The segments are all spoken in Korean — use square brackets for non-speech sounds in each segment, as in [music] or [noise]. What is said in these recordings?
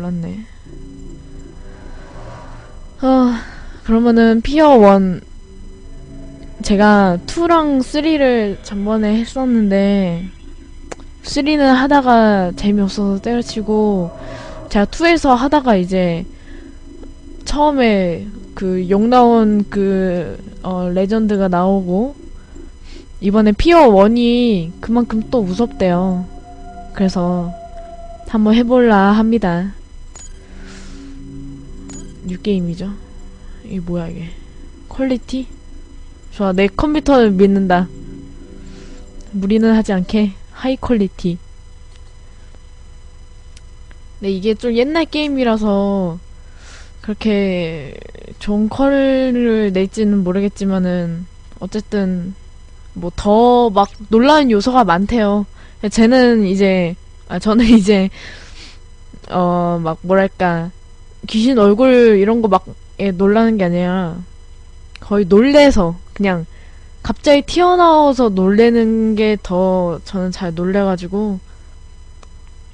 몰랐네. 아, 그러면은 피어 1 제가 2랑 3를 전번에 했었는데 3는 하다가 재미없어서 때려치고 제가 2에서 하다가 이제 처음에 그 욕 나온 그 어, 레전드가 나오고 이번에 피어 1이 그만큼 또 무섭대요. 그래서 한번 해볼라 합니다. 뉴게임이죠. 이게 뭐야 이게. 퀄리티? 좋아, 내 컴퓨터를 믿는다. 무리는 하지 않게 하이 퀄리티. 근데 이게 좀 옛날 게임이라서 그렇게 좋은 퀄을 낼지는 모르겠지만은 어쨌든 뭐 더 막 놀라운 요소가 많대요. 쟤는 이제 아 저는 [laughs] 이제 어 막 뭐랄까 귀신 얼굴 이런 거 막 놀라는 게 아니라 거의 놀래서 그냥 갑자기 튀어나와서 놀래는 게 더 저는 잘 놀래가지고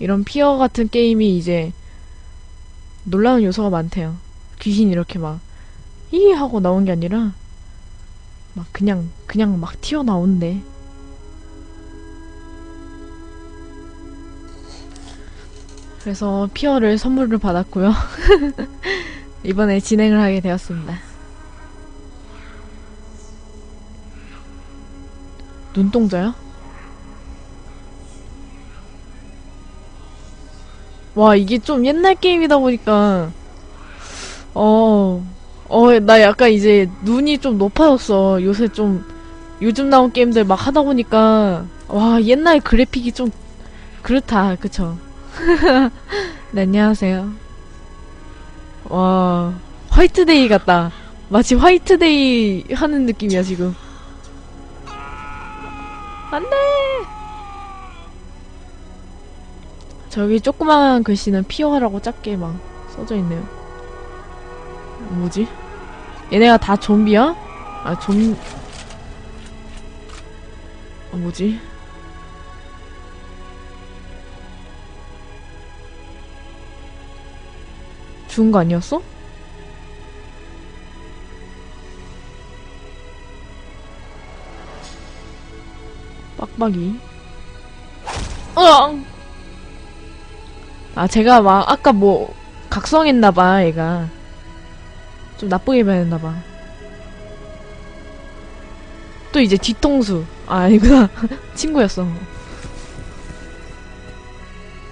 이런 피어 같은 게임이 이제 놀라운 요소가 많대요. 귀신 이렇게 막이 하고 나온 게 아니라 막 그냥 그냥 막 튀어나온대. 그래서 피어를 선물을 받았고요. [laughs] 이번에 진행을 하게 되었습니다. 눈동자요? 와, 이게 좀 옛날 게임이다 보니까, 어, 어, 나 약간 이제 눈이 좀 높아졌어. 요새 좀, 요즘 나온 게임들 막 하다 보니까, 와, 옛날 그래픽이 좀, 그렇다. 그쵸? [laughs] 네, 안녕하세요. 와, 화이트데이 같다. 마치 화이트데이 하는 느낌이야, 지금. 안 돼! 저기 조그마한 글씨는 피어라고 작게 막 써져 있네요. 뭐지? 얘네가 다 좀비야? 아, 좀, 아, 뭐지? 죽은 거 아니었어? 빡빡이. 으앙! 아, 제가 막, 아까 뭐, 각성했나봐, 얘가. 좀 나쁘게 변했나봐. 또 이제 뒤통수. 아, 아니구나. [laughs] 친구였어.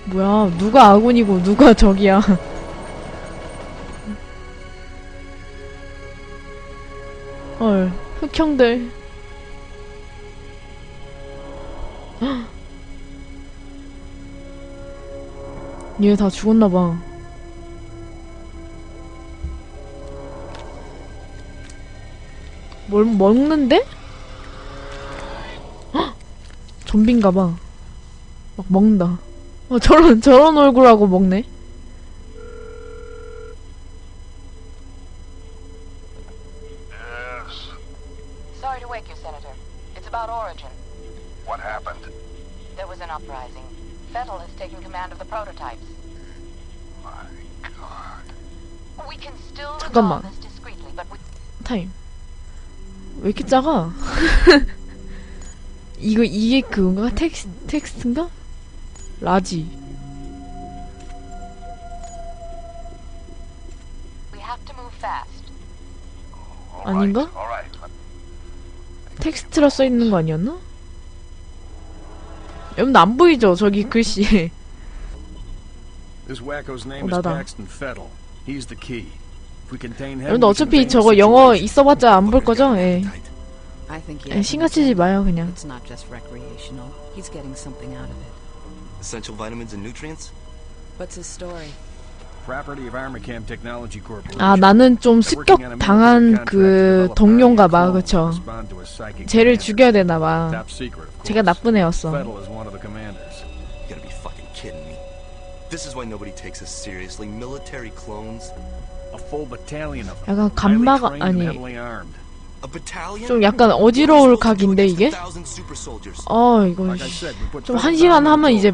뭐야, 누가 아군이고, 누가 적이야. [laughs] 헐, 흑형들. [gasps] 얘 다 죽었나봐. 뭘 먹는데? [gasps] 헉! 좀비인가봐. 막 먹는다. 어, 저런, 저런 얼굴하고 먹네? 작아? 이거, 이게 그건가? 텍스, 텍스트인가? 라지. we have to move fast. All 아닌가? 텍스트라 써 있는 거 아니었나? 여러분, 안 보이죠? 저기 글씨. This wacko's name 어, is 나다. Paxton Fettel. He's the key. If we contain him, 여러분들 we 어차피 저거 영어. 있어봤자 안 볼 거죠? 예. 예, 신경 쓰지 마요, 그냥. It's not just recreational. He's getting something out of it. Essential vitamins and nutrients? What's his story? Property of Armacam Technology Corporation. 아, 나는 좀 습격 당한 그 동료인가 봐, 그쵸? 쟤를. 죽여야 되나 봐. 제가. 나쁜 애였어. 약간 highly 감마가 아니 좀 약간 어지러울 각인데 이게? Thousand super soldiers. 어 이거 좀 한 시간 하면 이제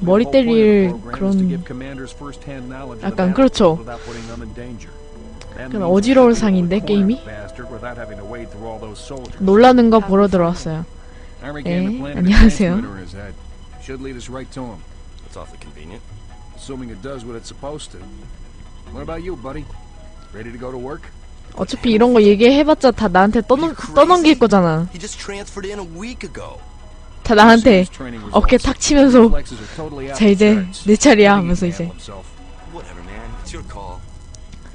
머리 때릴 그런- 약간 그렇죠. battlefield without putting them in danger. That 약간 어지러울 상인데, you 게임이? 놀라는 거 보러 들어왔어요. A 안녕하세요. transmitter in his head. Should lead us right to him, It's awfully convenient. assuming it does what it's supposed to. What about you, buddy? Ready to go to work? 어차피 이런 거 얘기해봤자 다 나한테 떠넘, 떠넘길 거잖아. 다 나한테 어깨 탁 치면서 자, 이제. 내 차례야 하면서 이제.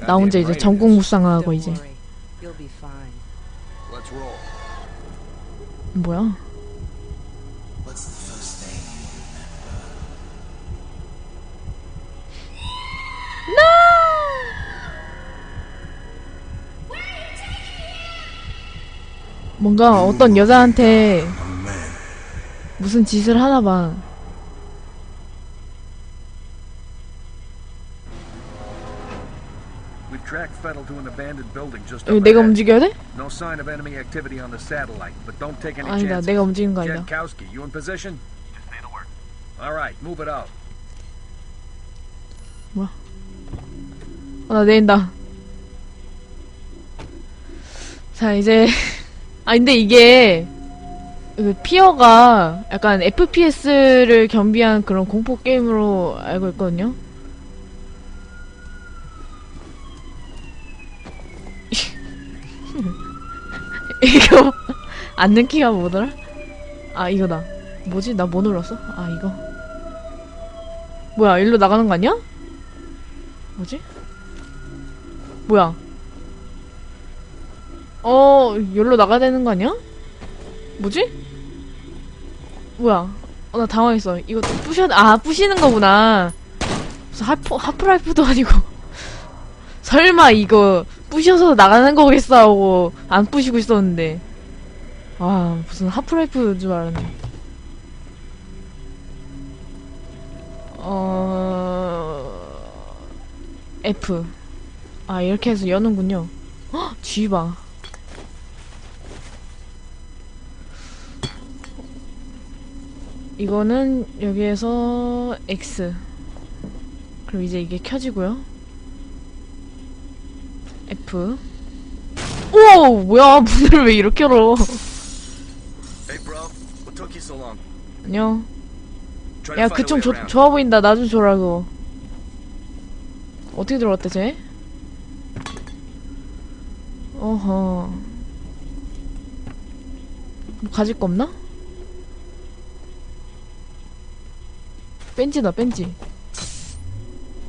나 혼자 이제 전국. 무쌍하고 이제. 뭐야? 뭔가 어떤 여자한테 무슨 짓을 하나 봐. We've tracked Fettel to an abandoned building just 여기 내가. 움직여야 돼? 아니다. 내가 움직이는 거 아니다. Jankowski, you in position? Just say the word. All right, move it out. 어, 나 내린다. 자, 이제. 아, 근데 이게, 그 피어가 약간 FPS를 겸비한 그런 공포 게임으로 알고 있거든요? [laughs] 이거, 앉는 키가 뭐더라? 아, 이거다. 뭐지? 나 뭐 눌렀어? 아, 이거. 뭐야, 일로 나가는 거 아니야? 뭐지? 뭐야? 어, 여기로 나가야 되는 거 아니야? 뭐지? 뭐야? 어, 나 당황했어. 이거 부셔, 아, 부시는 거구나. 무슨 하프, 하프라이프도 아니고. [laughs] 설마 이거 부셔서 나가는 거겠어 하고 안 부시고 있었는데. 아, 무슨 하프라이프인 줄 알았네. 어, F. 아, 이렇게 해서 여는군요. 헉, G 봐. 이거는 여기에서 X. 그럼 이제 이게 켜지고요. F. 오! 뭐야, 문을 왜 이렇게 열어? Hey, bro. So? 안녕. 야, 그총. 좋아 보인다. 나 좀 줘라, 그거. 어떻게 들어갔대, 쟤? 어허. 뭐 가질 거 없나? 벤지다, 벤지.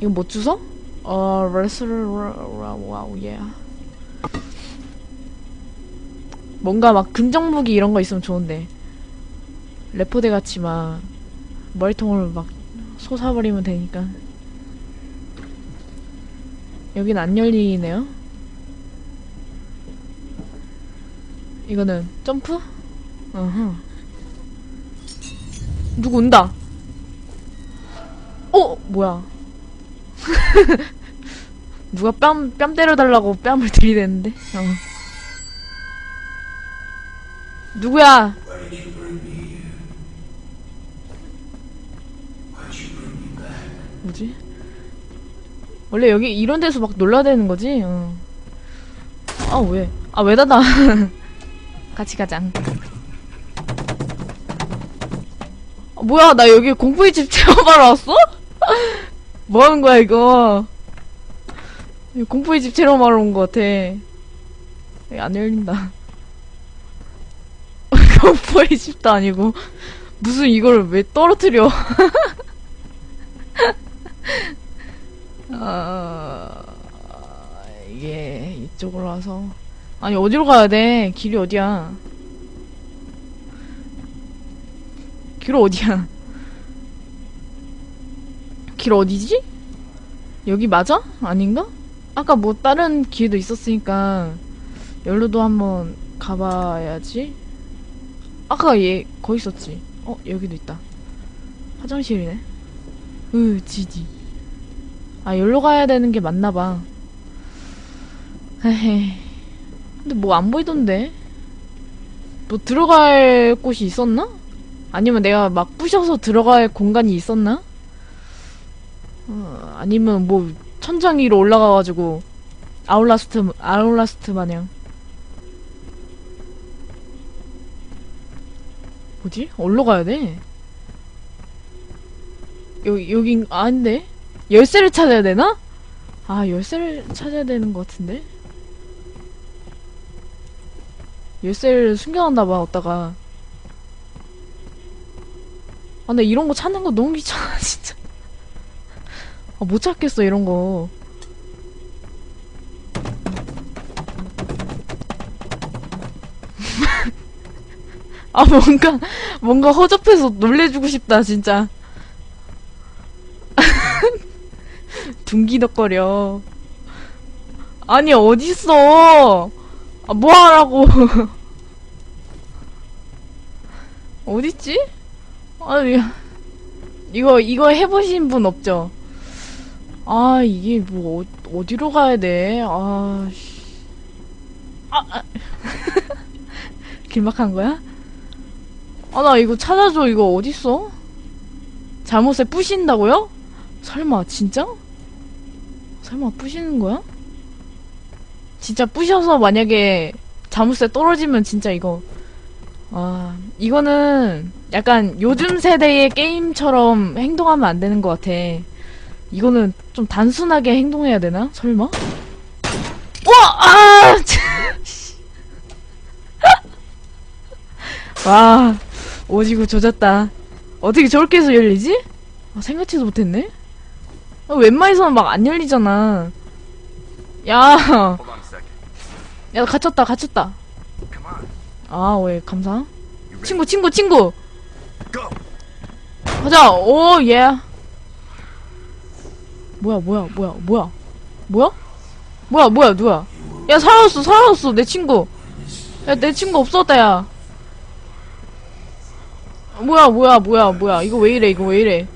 이거 뭐 주소? 어, 레스를, 와우, 예. 뭔가 막 근정무기 이런 거 있으면 좋은데. 레포대 같이 막 머리통을 막 솟아버리면 되니까. 여긴 안 열리네요. 이거는 점프? 어허. 누구 온다. 어, 뭐야? [laughs] 누가 뺨, 뺨 때려달라고 뺨을 들이대는데? 어. 누구야? 뭐지? 원래 여기 이런 데서 막 놀라야 되는 거지? 어. 아, 왜? 아, 왜 닫아? [laughs] 같이 가장. 아, 뭐야, 나 여기 공포의 집 [laughs] 체험하러 왔어? [laughs] 뭐 하는 거야, 이거? 공포의 집 체험하러 온것 같아. 안 열린다. [laughs] 공포의 집도 아니고. 무슨 이걸 왜 떨어뜨려? [laughs] 아, 이게 이쪽으로 와서 아니 어디로 가야 돼? 길이 어디야? 길 어디야? 길 어디지? 여기 맞아? 아닌가? 아까 뭐 다른 길도 있었으니까 여기로도 한번 가봐야지. 아까 얘 거기 있었지. 어 여기도 있다. 화장실이네. 으 지지. 아, 여기로 가야 되는 게 맞나 봐. 에헤. 근데 뭐 안 보이던데? 뭐 들어갈 곳이 있었나? 아니면 내가 막 부셔서 들어갈 공간이 있었나? 어, 아니면 뭐 천장 위로 올라가가지고 아울라스트 아울라스트 마냥 뭐지? 어디로 가야 돼? 여기 여긴 아닌데 열쇠를 찾아야 되나? 아 열쇠를 찾아야 되는 것 같은데 열쇠를 숨겨놨나봐 어디다가 아 근데 이런 거 찾는 거 너무 귀찮아 [laughs] 진짜 아, 못 찾겠어 이런 거. [laughs] 아 뭔가 뭔가 허접해서 놀래주고 싶다 진짜. [laughs] 둥기덕거려. 아니 어딨어? 아 뭐하라고? [laughs] 어딨지? 아니 이거 이거 해보신 분 없죠? 아 이게 뭐 어, 어디로 가야 돼? 아 씨. 아, 아. [laughs] 길막한 거야? 아 나 이거 찾아줘 이거 어딨어? 잘못에 부신다고요? 설마 진짜? 설마 부시는 거야? 진짜 부셔서 만약에 자물쇠 떨어지면 진짜 이거 아 이거는 약간 요즘 세대의 게임처럼 행동하면 안 되는 것 같아 이거는 좀 단순하게 행동해야 되나? 설마? [laughs] 와! 아! 와 오지구 조졌다 어떻게 저렇게 해서 열리지? 아, 생각지도 못했네 아, 웬만해서는 막 안 열리잖아 야. 야, 갇혔다, 갇혔다. 아, 왜, 감사. 친구, 친구, 친구! 가자! 오, 예. 뭐야, 뭐야, 뭐야, 뭐야. 뭐야? 뭐야, 뭐야, 누야. 야, 사라졌어, 사라졌어, 내 친구. 야, 내 친구 없었다, 야. 뭐야, 뭐야, 뭐야, 뭐야. 이거 왜 이래, 이거 왜 이래.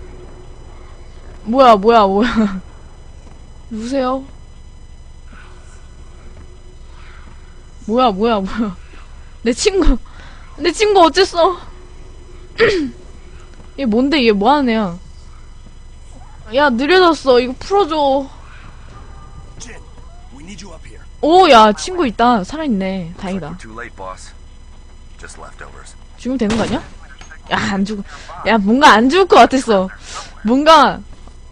뭐야, 뭐야, 뭐야. [laughs] 누구세요? 뭐야, 뭐야, 뭐야. 내 친구, 내 친구 어쨌어? [clears throat] 얘 뭔데, 얘 뭐하는 애야? 야, 느려졌어. 이거 풀어줘. 오, 야, 친구 있다. 살아있네. 다행이다. 죽으면 되는 거 아니야? 야, 안 죽어. 야, 뭔가 안 죽을 것 같았어. 뭔가,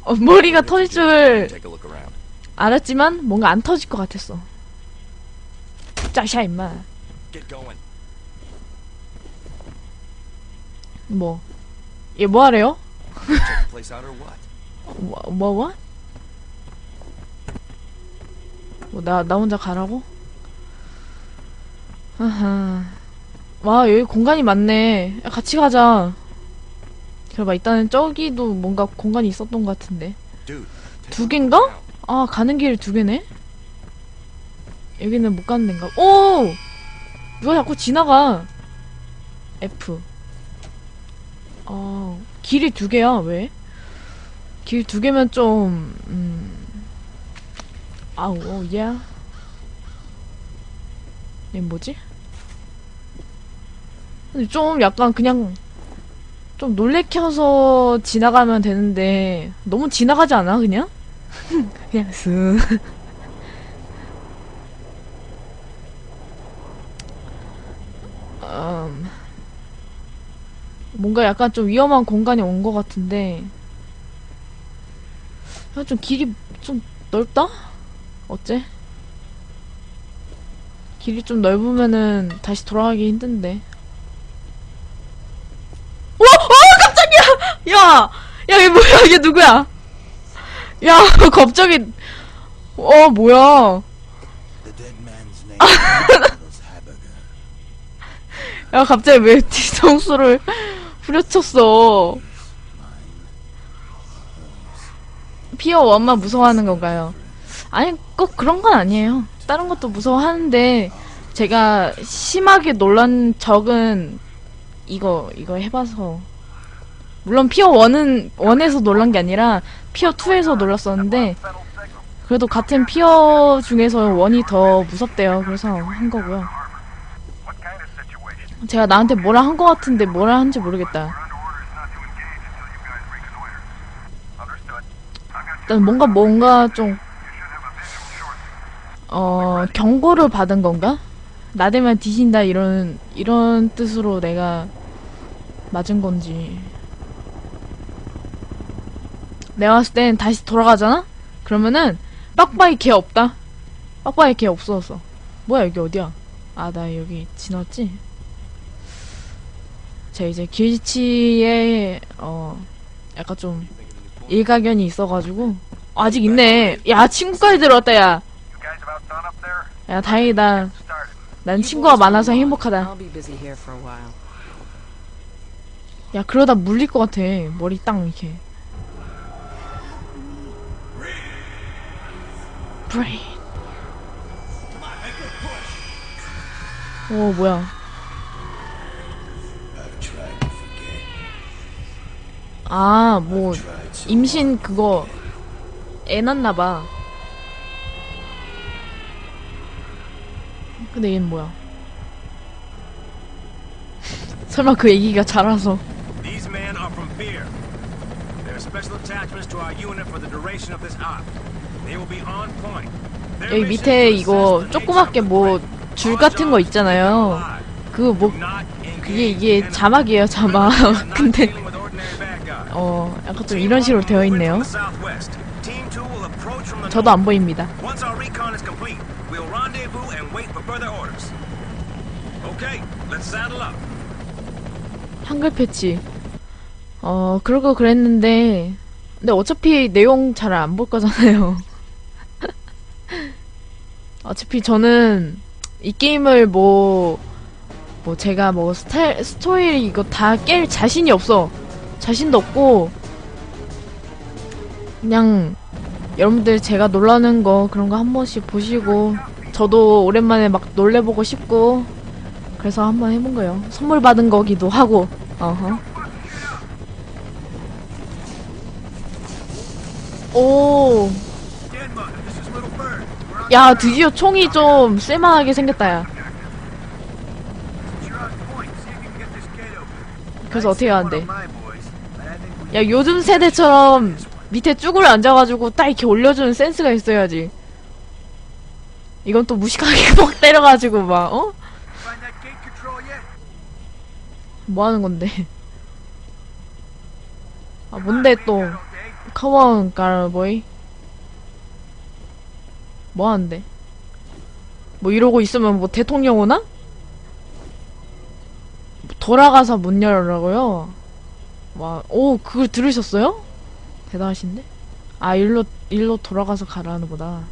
어, 머리가 터질 줄. 알았지만, 뭔가 안 터질 것 같았어. 짜샤, 임마. 뭐. 얘 뭐 하래요? 뭐, 뭐, 뭐? 뭐, 나, 나 혼자 가라고? 아하. 와, 여기 공간이 많네. 야, 같이 가자. 그래 봐, 일단은 저기도 뭔가 공간이 있었던 것 같은데. 두 갠가? 아, 가는 길 두 개네? 여기는 못 가는 데인가? 오! 누가 자꾸 지나가. F. 어, 길이 두 개야, 왜? 길 두 개면 좀, 음. 아우, 오, 예. 얘 뭐지? 근데 좀 약간 그냥, 좀 놀래켜서 지나가면 되는데, 너무 지나가지 않아, 그냥? [laughs] 그냥 쓱. 음, 뭔가 약간 좀 위험한 공간에 온 것 같은데, 아, 좀 길이 좀 넓다? 어째? 길이 좀 넓으면은 다시 돌아가기 힘든데. 와! 어! 깜짝이야! 야! 야, 얘 뭐야? 얘 누구야? 야, [laughs] 갑자기, 어, 뭐야. [laughs] 야, 갑자기 왜 [laughs] 뒤통수를 후려쳤어? 피어 원만 무서워하는 건가요? 아니, 꼭 그런 건 아니에요. 다른 것도 무서워하는데, 제가 심하게 놀란 적은 이거, 이거 해봐서. 물론 피어 원은, 원에서 놀란 게 아니라, 피어 2에서 놀랐었는데, 그래도 같은 피어 중에서 원이 더 무섭대요. 그래서 한 거고요. 제가 나한테 뭐라 한 거 같은데 뭐라 한지 모르겠다. 일단 뭔가 뭔가 좀 어, 경고를 받은 건가? 나대면 뒤진다 이런 이런 뜻으로 내가 맞은 건지. 내가 봤을 땐 다시 돌아가잖아? 그러면은 빡빡이 개 없다. 빡빡이 개 없어졌어. 뭐야 여기 어디야? 아 나 여기 지났지? 제 이제 길치에 어 약간 좀 일가견이 있어가지고 아직 있네. 야 친구까지 들어왔다 야. 야 다행이다. 난 친구가 많아서 행복하다. 야 그러다 물릴 것 같아. 머리 땅 이렇게. 브레인. 오 뭐야? 아 뭐 임신 그거 애 낳나 봐. 근데 얘는 뭐야? 설마 그 애기가 자라서 These men are from Fear. They're special attachments to our unit for the duration of this op. They will be on point. Their 여기 밑에 이거 조그맣게 뭐. 줄 같은 거 있잖아요. 뭐 engage 그게 이게. 자막이에요 자막. 근데 어 약간 좀 이런 식으로 되어 있네요. 저도. 안 보입니다. 한글 패치. 어, 그러고 그랬는데, 근데 어차피 내용 잘 안 볼 거잖아요. 어차피 저는 이 게임을 뭐, 뭐 제가 뭐 스타일, 스토리 이거 다 깰 자신이 없어. 자신도 없고, 그냥 여러분들 제가 놀라는 거 그런 거 한 번씩 보시고, 저도 오랜만에 막 놀래보고 싶고, 그래서 한 번 해본 거예요. 선물 받은 거기도 하고, 어허. 오, 야, 드디어 총이 좀 쓸만하게 생겼다, 야. 그래서 어떻게 하는데? 야, 요즘 세대처럼 밑에 쭈그려 앉아가지고 딱 이렇게 올려주는 센스가 있어야지. 이건 또 무식하게 [laughs] 막 때려가지고 막, 어? find that gate control yet? 뭐 하는 건데? 아, 뭔데 또. 컴온, 가라보이. 뭐 하는데? 뭐 이러고 있으면 뭐 대통령 오나? 돌아가서 문 열으라고요? 와, 오, 그걸 들으셨어요? 대단하신데? 아, 일로, 일로 돌아가서 가라는 거다.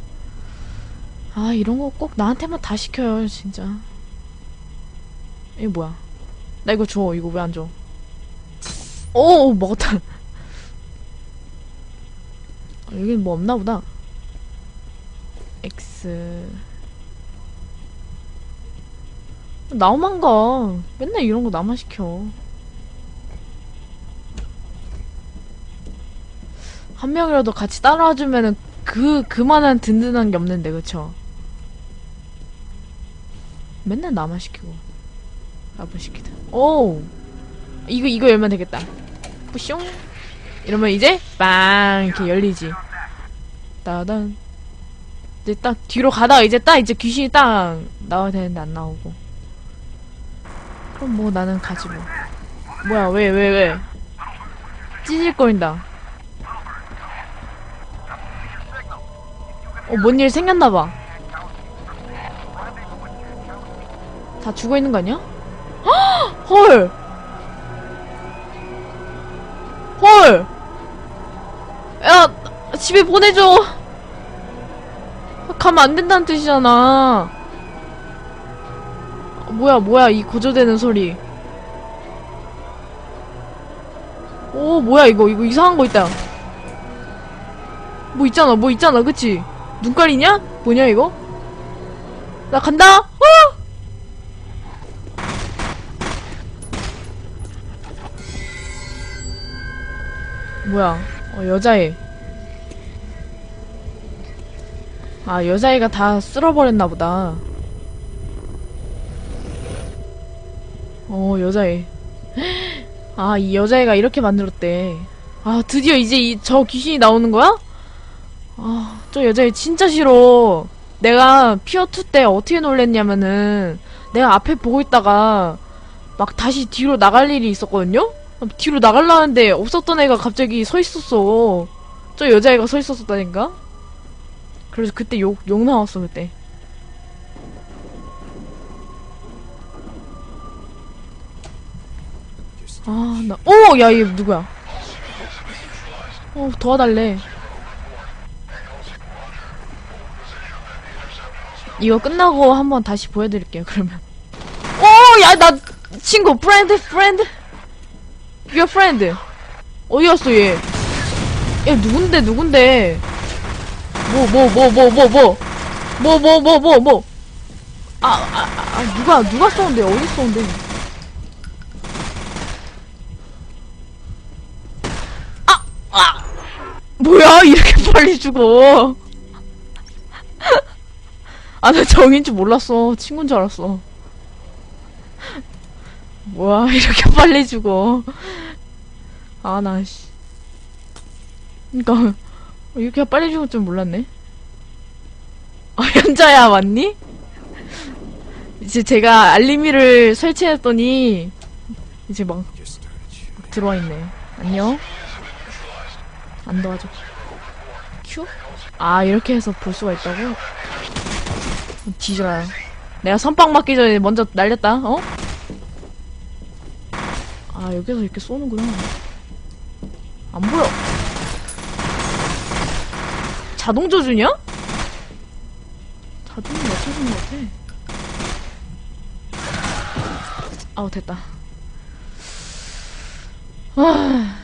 아, 이런 거 꼭 나한테만 다 시켜요, 진짜. 이거 뭐야? 나 이거 줘. 이거 왜 안 줘? 오, 오, 먹었다. 어, 여긴 뭐 없나 보다. X. 나만 가. 맨날 이런 거 나만 시켜. 한 명이라도 같이 따라와 주면은 그, 그만한 든든한 게 없는데, 그쵸? 맨날 나만 시키고. 나만 시키다. 오! 이거, 이거 열면 되겠다. 뿌숑! 이러면 이제, 빵! 이렇게 열리지. 따단. 이제 딱 뒤로 가다가 이제 딱 이제 귀신이 딱 나와야 되는데 안 나오고. 그럼 뭐 나는 가지 뭐. 뭐야, 왜, 왜, 왜. 찌질거린다. 어, 뭔 일 생겼나봐. 다 죽어 있는 거 아니야? 헉! 헐! 헐! 야, 집에 보내줘! 가면 안 된다는 뜻이잖아. 어, 뭐야, 뭐야, 이 고조되는 소리. 오, 뭐야, 이거, 이거 이상한 거 있다. 뭐 있잖아, 뭐 있잖아, 그치? 눈깔이냐? 뭐냐, 이거? 나 간다! 어! 뭐야, 어, 여자애. 아, 여자애가 다 쓸어버렸나 보다. 어, 여자애. 아, 이 여자애가 이렇게 만들었대. 아, 드디어 이제 이, 저 귀신이 나오는 거야? 아, 저 여자애 진짜 싫어. 내가 피어2 때 어떻게 놀랬냐면은, 내가 앞에 보고 있다가, 막 다시 뒤로 나갈 일이 있었거든요? 뒤로 나갈라는데 없었던 애가 갑자기 서 있었어. 저 여자애가 서 있었다니까? 그래서 그때 욕, 욕 나왔어, 그때. 아, 나, 어! 야, 얘 누구야? 어, 도와달래. 이거 끝나고 한번 다시 보여드릴게요, 그러면. 어, 야, 나, 친구, 프렌드, 프렌드. Your friend. 어디 갔어, 얘? 얘 누군데, 누군데? 뭐, 뭐, 뭐, 뭐, 뭐, 뭐. 뭐, 뭐, 뭐, 뭐, 뭐. 아, 아, 아, 누가, 누가 쏘는데? 어디 쏘는데? 아, 아! 뭐야, 이렇게 빨리 죽어. 아, 나 정인 줄 몰랐어. 친구인 줄 알았어. 뭐야, [laughs] 이렇게 빨리 죽어. 아, 나, 씨. 그니까, 이렇게 빨리 죽을 줄 몰랐네. 아, 현자야, 맞니? 이제 제가 알림이를 설치했더니, 이제 막, 들어와 있네. 안녕? 안 도와줘. 큐? 아, 이렇게 해서 볼 수가 있다고? 뒤져라. 내가 선빵 맞기 전에 먼저 날렸다, 어? 아, 여기서 이렇게 쏘는구나. 안 보여. 자동 조준이야? 자동이 맞춰주는 것 같아. 아우, 됐다. 아.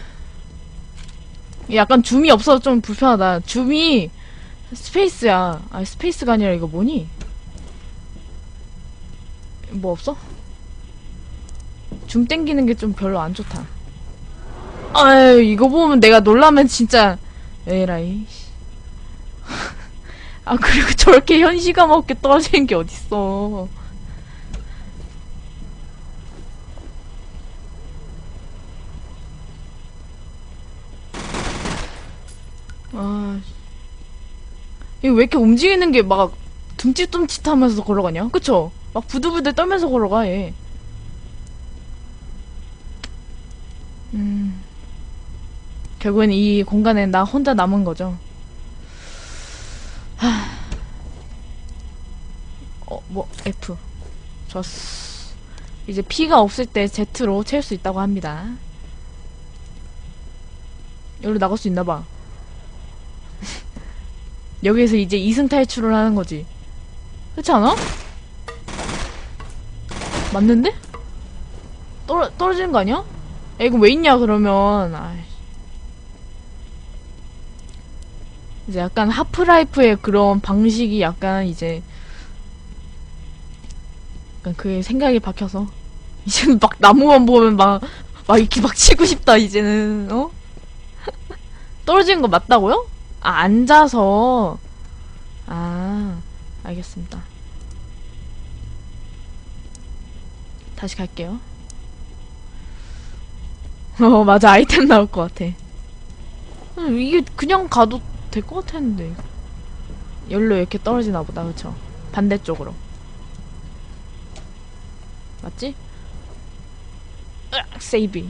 약간 줌이 없어서 좀 불편하다. 줌이 스페이스야. 아, 스페이스가 아니라 이거 뭐니? 뭐 없어? 줌 땡기는 게 좀 별로 안 좋다. 아유, 이거 보면 내가 놀라면 진짜, 에라이. [laughs] 아, 그리고 저렇게 현시감 없게 떨어지는 게 어딨어. 아, 이거 왜 이렇게 움직이는 게 막 둠칫둠칫 하면서 걸어가냐? 그쵸? 막 부들부들 떨면서 걸어가, 얘. 음. 결국엔 이 공간에 나 혼자 남은 거죠. 하. 어, 뭐, F. 좋았어. 이제 P가 없을 때 Z로 채울 수 있다고 합니다. 여기로 나갈 수 있나 봐. [laughs] 여기에서 이제 이승 탈출을 하는 거지. 그렇지 않아? 맞는데? 떨어, 떨어지는 거 아니야? 야, 이거 왜 있냐, 그러면. 아이. 이제 약간 하프라이프의 그런 방식이 약간 이제 약간 그의 생각이 박혀서 [laughs] 이제는 막 나무만 보면 막, 막 이렇게 막 치고 싶다, 이제는, 어? [laughs] 떨어지는 거 맞다고요? 아, 앉아서. 아, 알겠습니다. 다시 갈게요. 어, 맞아. 아이템 나올 것 같아. 음, 이게 그냥 가도 될 것 같았는데. 열로 이렇게 떨어지나 보다. 그쵸? 반대쪽으로. 맞지? 으악, 세이비.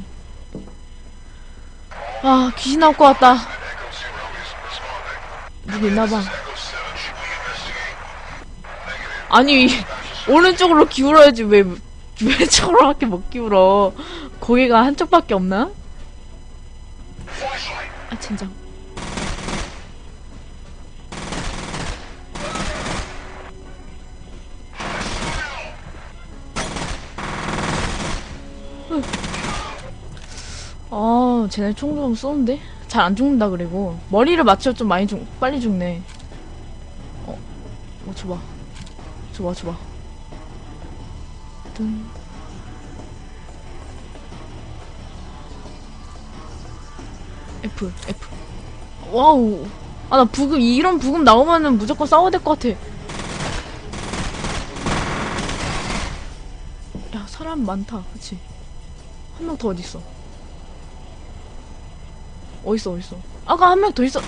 아, 귀신 나올 것 같다. 누구 있나봐. 아니, 오른쪽으로 기울어야지, 왜, 왜 [laughs] 저렇게 못 기울어. 고개가 한쪽밖에 없나? 아, 진짜. 아, 쟤네 총 좀 쏘는데? 잘 안 죽는다, 그리고. 머리를 맞춰 좀 많이 죽, 빨리 죽네. 어, 어, 줘봐. 줘봐, 줘봐. 뜬. F, F. 와우. 아, 나 부금, 이런 부금 나오면은 무조건 싸워야 될 것 같아. 야. 사람 많다. 그치? 한 명 더 어딨어? 어딨어, 어딨어? 아까 한 명 더 있어.